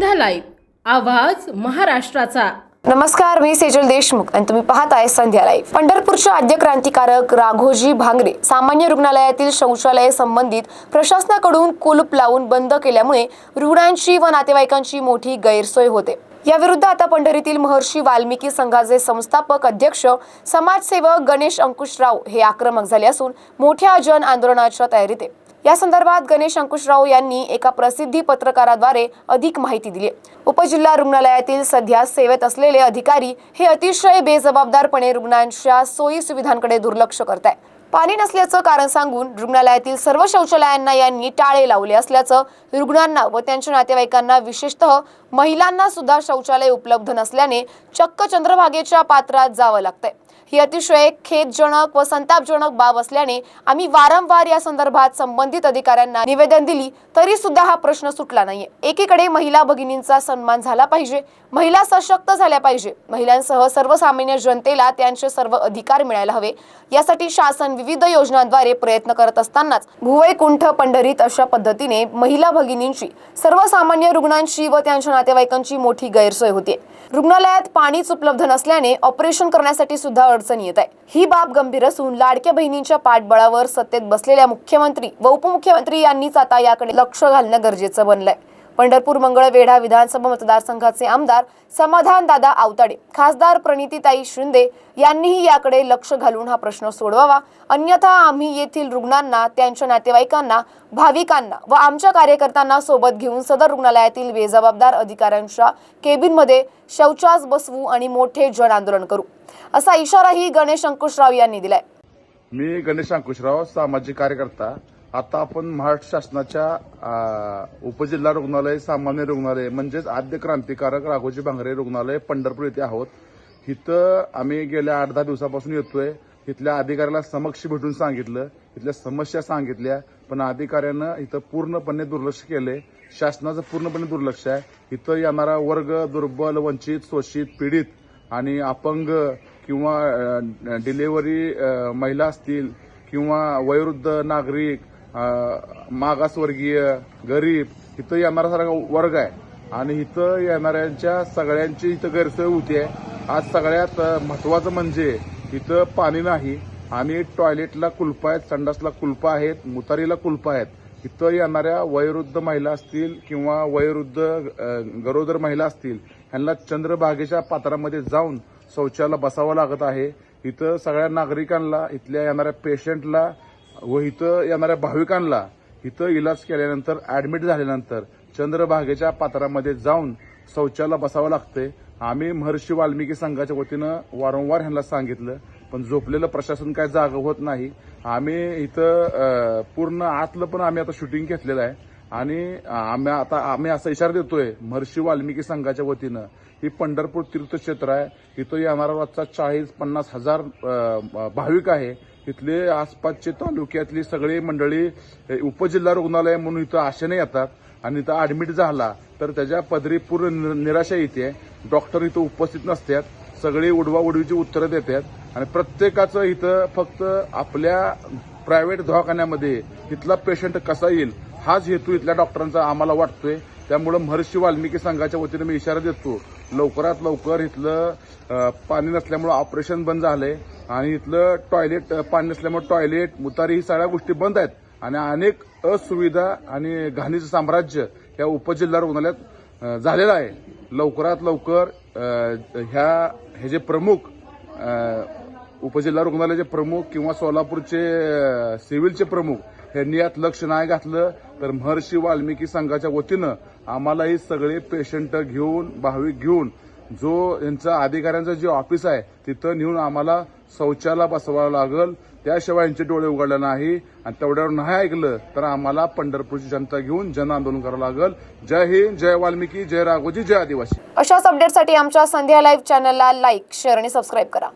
संध्या live आवाज महाराष्ट्राचा. नमस्कार मी सेजल देशमुख आणि तुम्ही पाहताय संध्या लाईव्ह पंढरपूरच्या आद्य क्रांतिकारक राघोजी भांगरे सामान्य रुग्णालयातील शौचालय संबंधित प्रशासनाकडून कुलूप लावून बंद केल्यामुळे रुग्णांची व नातेवाईकांची मोठी गैरसोय होते. याविरुद्ध आता पंढरीतील महर्षी वाल्मिकी संघाचे संस्थापक अध्यक्ष समाजसेवक गणेश अंकुशराव हे आक्रमक झाले असून मोठ्या जन आंदोलनाच्या तयारीत आहे. या संदर्भात गणेश अंकुशराव यांनी एका प्रसिद्धी पत्रकाराद्वारे अधिक माहिती दिली. उपजिल्हा रुग्णालयातील सध्या सेवेत असलेले अधिकारी हे अतिशय बेजबाबदारपणे रुग्णांच्या सोयी सुविधांकडे दुर्लक्ष करत आहे पाणी नसल्याचं कारण सांगून रुग्णालयातील सर्व शौचालयांना यांनी टाळे लावले असल्याचं रुग्णांना व त्यांच्या नातेवाईकांना विशेषतः महिलांना सुद्धा शौचालय उपलब्ध नसल्याने चक्क चंद्रभागेच्या पात्रात जावं लागतंय. ही अतिशय खेदजनक व संतापजनक बाब असल्याने आम्ही वारंवार या संदर्भात संबंधित अधिकाऱ्यांना निवेदन दिली तरी सुद्धा हा प्रश्न सुटला नाहीये. एकीकडे महिला भगिनींचा सन्मान झाला पाहिजे महिला सशक्त झाल्या पाहिजे महिलांसह सर्वसामान्य जनतेला त्यांचे सर्व अधिकार मिळायला हवे. यासाठी शासन विविध योजनांद्वारे प्रयत्न करत असतानाच भुवैकुंठ पंढरीत अशा पद्धतीने महिला भगिनींची सर्वसामान्य रुग्णांची व त्यांच्या नातेवाईकांची मोठी गैरसोय होते. रुग्णालयात पाणीच उपलब्ध नसल्याने ऑपरेशन करण्यासाठी सुद्धा अडचण येत आहे. ही बाब गंभीर असून लाडक्या बहिणींच्या पाठबळावर सत्तेत बसलेल्या मुख्यमंत्री व उपमुख्यमंत्री यांनीच आता याकडे लक्ष घालणं गरजेचं बनलंय. पंढरपूर मंगळवेढा विधानसभा मतदारसंघाचे आमदार समाधान दादा आवताडे खासदार प्रणितीताई शिंदे यांनीही याकडे लक्ष घालून हा प्रश्न सोडवावा. अन्यथा आम्ही येथील रुग्णांना त्यांच्या नातेवाईकांना भाविकांना व आमच्या कार्यकर्त्यांना सोबत घेऊन सदर रुग्णालयातील बेजबाबदार अधिकाऱ्यांच्या केबिनमध्ये शौचास बसवू आणि मोठे जन आंदोलन करू. असा इशाराही गणेश अंकुशराव यांनी दिलाय. मी गणेश अंकुशराव सामाजिक कार्यकर्ता. आता आपण महाराष्ट्र शासनाच्या उपजिल्हा रुग्णालय सामान्य रुग्णालय म्हणजेच आद्य क्रांतिकारक राघोजी भांगरे रुग्णालय पंढरपूर येथे आहोत. इथं आम्ही गेल्या आठ दहा दिवसापासून येतोय. इथल्या अधिकाऱ्याला समक्ष भेटून सांगितलं. इथल्या समस्या सांगितल्या पण अधिकाऱ्यानं इथं पूर्णपणे दुर्लक्ष केले शासनाचं पूर्णपणे दुर्लक्ष आहे. इथं येणारा वर्ग दुर्बल वंचित शोषित पीडित आणि अपंग किंवा डिलेवरी महिला असतील किंवा वयोवृद्ध नागरिक मागासवर्गीय गरीब इथं येणारा सारा वर्ग आहे. आणि इथं येणाऱ्यांच्या सगळ्यांची इथं गैरसोय होती आहे. आज सगळ्यात महत्वाचं म्हणजे इथं पाणी नाही आणि टॉयलेटला कुलपं आहेत संडासला कुलपं आहेत मुतारीला कुलपं आहेत. इथं येणाऱ्या वयोवृद्ध महिला असतील किंवा वयोवृद्ध गरोदर महिला असतील ह्यांना चंद्रभागेच्या पात्रामध्ये जाऊन शौचाला बसावं लागत आहे. इथं सगळ्या नागरिकांना इथल्या येणाऱ्या पेशंटला व इथं येणाऱ्या भाविकांना इथं इलाज केल्यानंतर ऍडमिट झाल्यानंतर चंद्रभागेच्या पात्रामध्ये जाऊन शौचाला बसावं लागतंय. आम्ही महर्षी वाल्मिकी संघाच्या वतीनं वारंवार ह्यांना सांगितलं पण झोपलेलं प्रशासन काय जाग होत नाही. आम्ही इथं पूर्ण आतलं पण आम्ही आता शूटिंग घेतलेलं आहे. आणि आम्ही आता आम्ही असा इशारा देतोय महर्षी वाल्मिकी संघाच्या वतीनं. ही पंढरपूर तीर्थक्षेत्र आहे. इथं येणारा रोजचा चाळीस पन्नास हजार भाविक आहे. इथले आसपासचे तालुक्यातली सगळी मंडळी उपजिल्हा रुग्णालय म्हणून इथं आशेने येतात आणि इथं ऍडमिट झाला तर त्याच्या पदरी पूर्ण निराशा येते. डॉक्टर इथं उपस्थित नसतात. सगळी उडवा उडवीची उत्तरं देतात. आणि प्रत्येकाचं इथं फक्त आपल्या प्रायव्हेट दवाखान्यामध्ये इथला पेशंट कसा येईल हाच हेतू इथल्या डॉक्टरांचा आम्हाला वाटतोय. त्यामुळं महर्षी वाल्मिकी संघाच्या वतीनं मी इशारा देतो लवकरात लवकर इथलं पाणी नसल्यामुळं ऑपरेशन बंद झालंय आणि इथलं टॉयलेट पाणी नसल्यामुळे टॉयलेट मुतारी ही सगळ्या गोष्टी बंद आहेत. आणि अनेक असुविधा आणि घाणीचं साम्राज्य या उपजिल्हा रुग्णालयात झालेलं आहे. लवकरात लवकर ह्या हे जे प्रमुख उपजिल्हा रुग्णालयाचे प्रमुख किंवा सोलापूरचे सिव्हिलचे प्रमुख यांनी यात लक्ष नाही घातलं तर महर्षी वाल्मिकी संघाच्या वतीनं आम्हालाही सगळे पेशंट घेऊन भाविक घेऊन जो यांचा अधिकाऱ्यांचं जे ऑफिस आहे तिथं नेऊन आम्हाला शौचाला बसवावं लागल. त्याशिवाय यांचे डोळे उघडले नाही. आणि तेवढ्यावर नाही ऐकलं तर आम्हाला पंढरपूरची जनता घेऊन जन आंदोलन करावं लागल. जय हिंद जय वाल्मिकी जय राघोजी जय आदिवासी. अशाच अपडेटसाठी आमच्या संध्या लाईव्ह चॅनलला लाईक शेअर आणि सबस्क्राईब करा.